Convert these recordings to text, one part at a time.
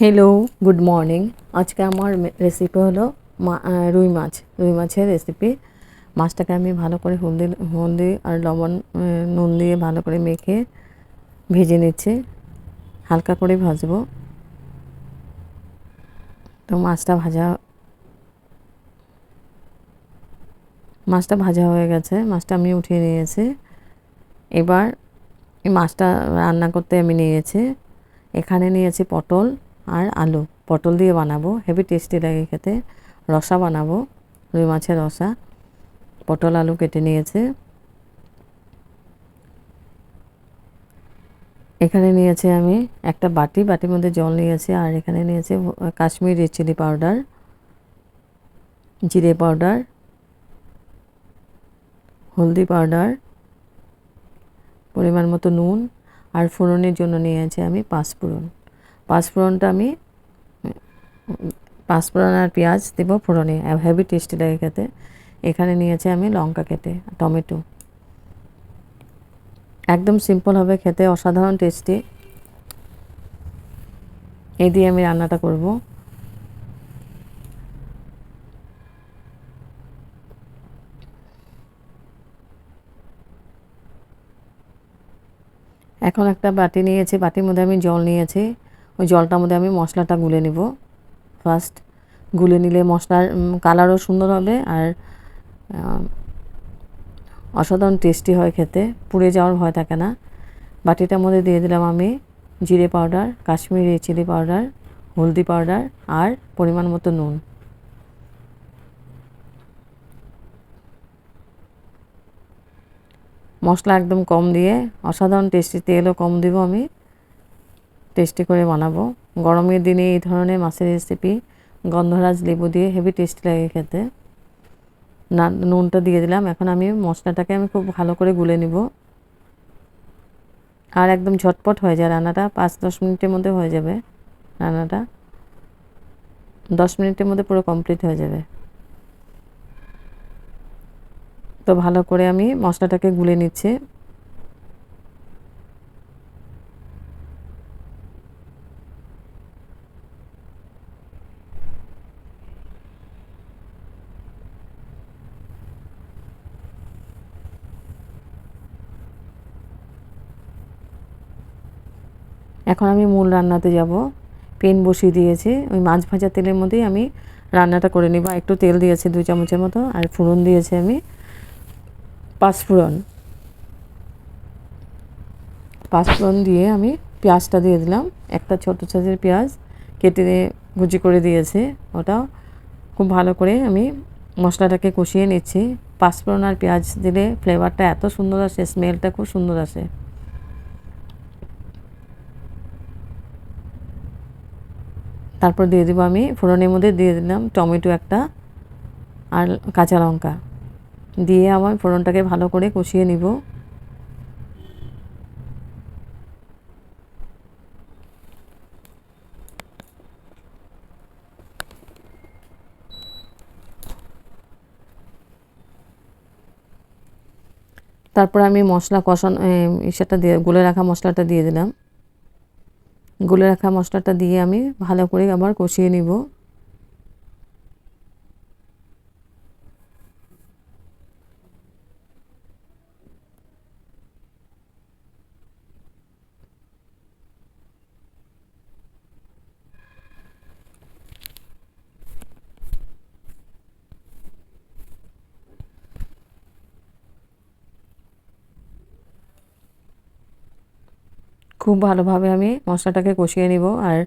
Hello good morning আজকে আমার recipe হলো রুই মাছ। রুই মাছের রেসিপি মাছটাকে আমি ভালো করে হলদি হলদি আর লবণ নুন দিয়ে ভালো করে মেখে ভেজে নিচ্ছি। হালকা করে ভাজবো। তো মাছটা ভাজা মাছটা ভাজা হয়ে গেছে। মাছটা আমি উঠিয়ে নিয়েছি। এবার এই মাছটা রান্না করতে আমি নিয়েছি। এখানে নিয়েছি পটল। আর আলু। পটল দিয়ে বানাবো, হেভি টেস্টি লাগে খেতে। রসা বানাবো, রুই মাছের রসা। পটল আলু কেটে নিয়েছে। এখানে নিয়েছি আমি একটা বাটি, বাটির মধ্যে জল নিয়েছি আর এখানে নিয়েছি কাশ্মীরি চিলি পাউডার, জিরে পাউডার, হলদি পাউডার, পরিমাণ মতো নুন আর ফোড়নের জন্য নিয়েছি আমি পাঁচ পাঁচফোড়ন পাঁচফোড়নটা আমি, পাঁচফোড়ন আর পেঁয়াজ দেবো ফোড়নে। হেভি টেস্টি লাগে খেতে। এখানে নিয়েছি আমি লঙ্কা কেটে, টমেটো। একদম সিম্পল হবে খেতে, অসাধারণ টেস্টি এই দিয়ে আমি রান্নাটা করব। এখন একটা বাটি নিয়েছি, বাটির মধ্যে আমি জল নিয়েছি। ওই জলটার মধ্যে আমি মশলাটা গুলে নেব। ফার্স্ট গুলে নিলে মশলার কালারও সুন্দর হবে আর অসাধারণ টেস্টি হয় খেতে। পুড়ে যাওয়ার ভয় থাকে না। বাটিটার মধ্যে দিয়ে দিলাম আমি জিরে পাউডার, কাশ্মীরি চিলি পাউডার, হলদি পাউডার আর পরিমাণ মতো নুন। মশলা একদম কম দিয়ে, অসাধারণ টেস্টি তেলও কম দিব আমি। টেস্টি করে বানাবো। গরমের দিনে এই ধরনের মাছের রেসিপি গন্ধরাজ লেবু দিয়ে হেভি টেস্টি লাগে খেতে। নুনটা দিয়ে দিলাম। এখন আমি মশলাটাকে আমি খুব ভালো করে গুলে নিব। আর একদম ঝটপট হয়ে যায় রান্নাটা। পাঁচ, দশ মিনিটের মধ্যে হয়ে যাবে রান্নাটা। দশ মিনিটের মধ্যে পুরো কমপ্লিট হয়ে যাবে। তো ভালো করে আমি মশলাটাকে গুলে নিচ্ছি। এখন আমি মূল রান্নাতে যাব। পেন বসিয়ে দিয়েছি। ওই মাছ ভাজা তেলের মধ্যেই আমি রান্নাটা করে নিব। একটু তেল দিয়েছি দুই চামচের মতো, আর ফোড়ন দিয়েছি আমি। পাঁচফোড়ন পাঁচফোড়ন দিয়ে আমি পেঁয়াজটা দিয়ে দিলাম। একটা ছোটো সাইজের পেঁয়াজ কেটে কুচি করে দিয়েছে। ওটা খুব ভালো করে আমি মশলাটাকে কষিয়ে নিচ্ছি। পাঁচফোড়ন আর পেঁয়াজ দিলে ফ্লেভারটা এত সুন্দর আসে স্মেলটা খুব সুন্দর আসে। তারপর দিয়ে দেবো আমি ফোড়নের মধ্যে দিয়ে দিলাম টমেটো একটা আর কাঁচা লঙ্কা। দিয়ে আমার ফোড়নটাকে ভালো করে কষিয়ে নিব। তারপর আমি মশলা কষানো সেটা দিয়ে, গুলে রাখা মশলাটা দিয়ে দিলাম। গুলে রাখা মশলাটা দিয়ে আমি ভালো করে আবার কষিয়ে নিব। খুব ভালোভাবে আমি মশলাটাকে কষিয়ে নিব আর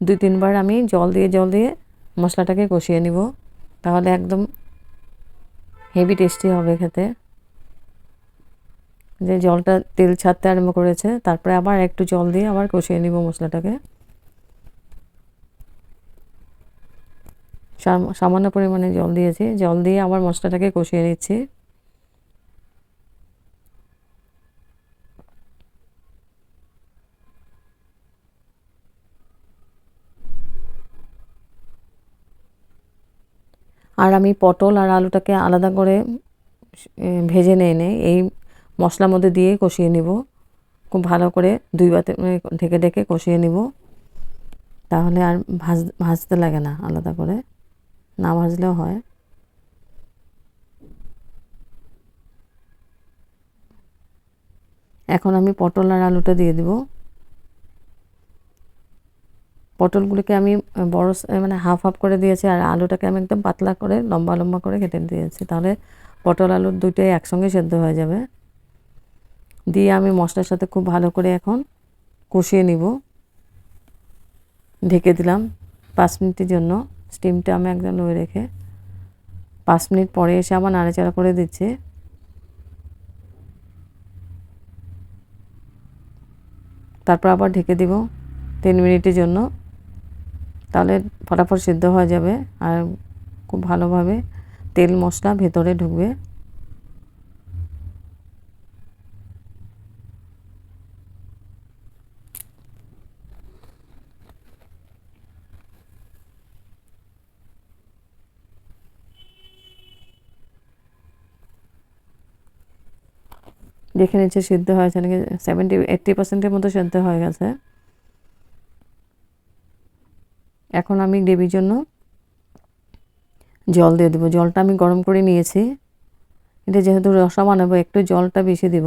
দুই তিনবার আমি জল দিয়ে জল দিয়ে মশলাটাকে কষিয়ে নিব। তাহলে একদম হেভি টেস্টি হবে খেতে। যে জলটা তেল ছাড়তে আরম্ভ করেছে, তারপরে আবার একটু জল দিয়ে আবার কষিয়ে নিব মশলাটাকে। সামান্য পরিমাণে জল দিয়েছি। জল দিয়ে আবার মশলাটাকে কষিয়ে নিচ্ছি। আর আমি পটল আর আলুটাকে আলাদা করে ভেজে নিয়ে নেই। এই মশলার মধ্যে দিয়ে কষিয়ে নিব। খুব ভালো করে দুই বাতে ঢেকে ঢেকে কষিয়ে নিব। তাহলে আর ভাজ, ভাজতে লাগে না আলাদা করে। না ভাজলেও হয়। এখন আমি পটল আর আলুটা দিয়ে দিব। পটলগুলিকে আমি বড় মানে হাফ হাফ করে দিয়েছি আর আলুটাকে আমি একদম পাতলা করে লম্বা লম্বা করে কেটে দিয়েছি। তাহলে পটল আলুর দুইটাই একসঙ্গে সেদ্ধ হয়ে যাবে। দিয়ে আমি মশলার সাথে খুব ভালো করে এখন কষিয়ে নিব। ঢেকে দিলাম পাঁচ মিনিটের জন্য। স্টিমটা আমি একদম লো রেখে পাঁচ মিনিট পরে এসে আবার নাড়াচাড়া করে দিচ্ছি। তারপর আবার ঢেকে দিব তিন মিনিটের জন্য। তাহলে ফটাফট সিদ্ধ হয়ে যাবে আর খুব ভালোভাবে তেল মশলা ভেতরে ঢুকবে। দেখে নিচ্ছে সিদ্ধ হয়েছে নাকি? সেভেন্টি এইট্টি পার্সেন্টের মতো সিদ্ধ হয়ে গেছে। এখন আমি গ্রেভির জন্য জল দিয়ে দেবো। জলটা আমি গরম করে নিয়েছি। এটা যেহেতু রসা বানাবো, একটু জলটা বেশি দেব।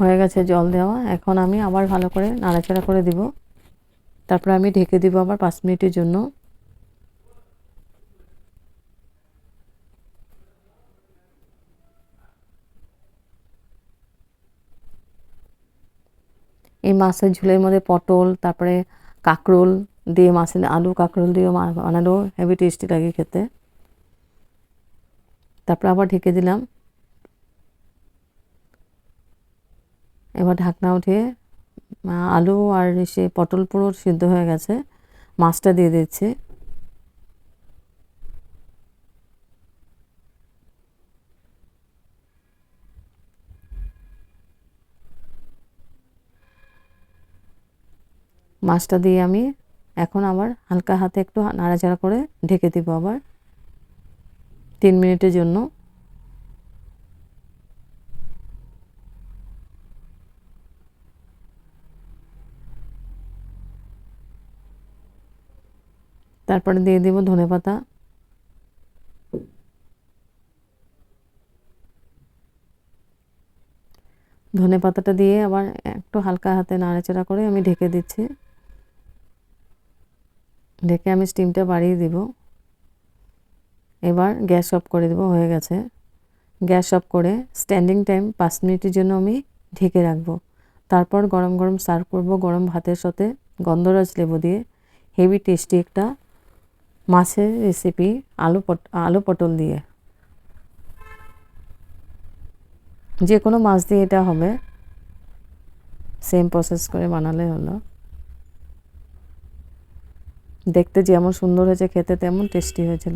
হয়ে গেছে জল দেওয়া। এখন আমি আবার ভালো করে নাড়াচাড়া করে দিব। তারপর আমি ঢেকে দিব আবার পাঁচ মিনিটের জন্য। এই মাছের ঝুলের মধ্যে পটল, তারপরে কাঁকরোল দিয়ে মাছের আলু, কাঁকরোল দিয়ে বানালো। হেভি টেস্টি লাগে খেতে। তারপরে আবার ঢেকে দিলাম। এবার ঢাকনা উঠিয়ে, আলু আর সে পটল পুরো সিদ্ধ হয়ে গেছে। মাছটা দিয়ে দিচ্ছি। মাছটা দিয়ে আমি এখন আবার হালকা হাতে একটু নাড়াচাড়া করে ঢেকে দিব আবার তিন মিনিটের জন্য। তারপরে দিয়ে দিব ধনে পাতা। ধনে পাতাটা দিয়ে আবার একটু হালকা হাতে নাড়াচাড়া করে আমি ঢেকে দিচ্ছি। ঢেকে আমি স্টিমটা বাড়িয়ে দিব। এবার গ্যাস অফ করে দেবো, হয়ে গেছে। গ্যাস অফ করে স্ট্যান্ডিং টাইম পাঁচ মিনিটের জন্য আমি ঢেকে রাখব। তারপর গরম গরম সার্ভ করব, গরম ভাতের সাথে গন্ধরাজ লেবু দিয়ে। হেভি টেস্টি একটা মাছের রেসিপি আলু পট, আলু পটল দিয়ে। যে কোনো মাছ দিয়ে এটা হবে। সেম প্রসেস করে বানালে হলো। দেখতে যেমন সুন্দর হয়েছে খেতে তেমন টেস্টি হয়েছিল।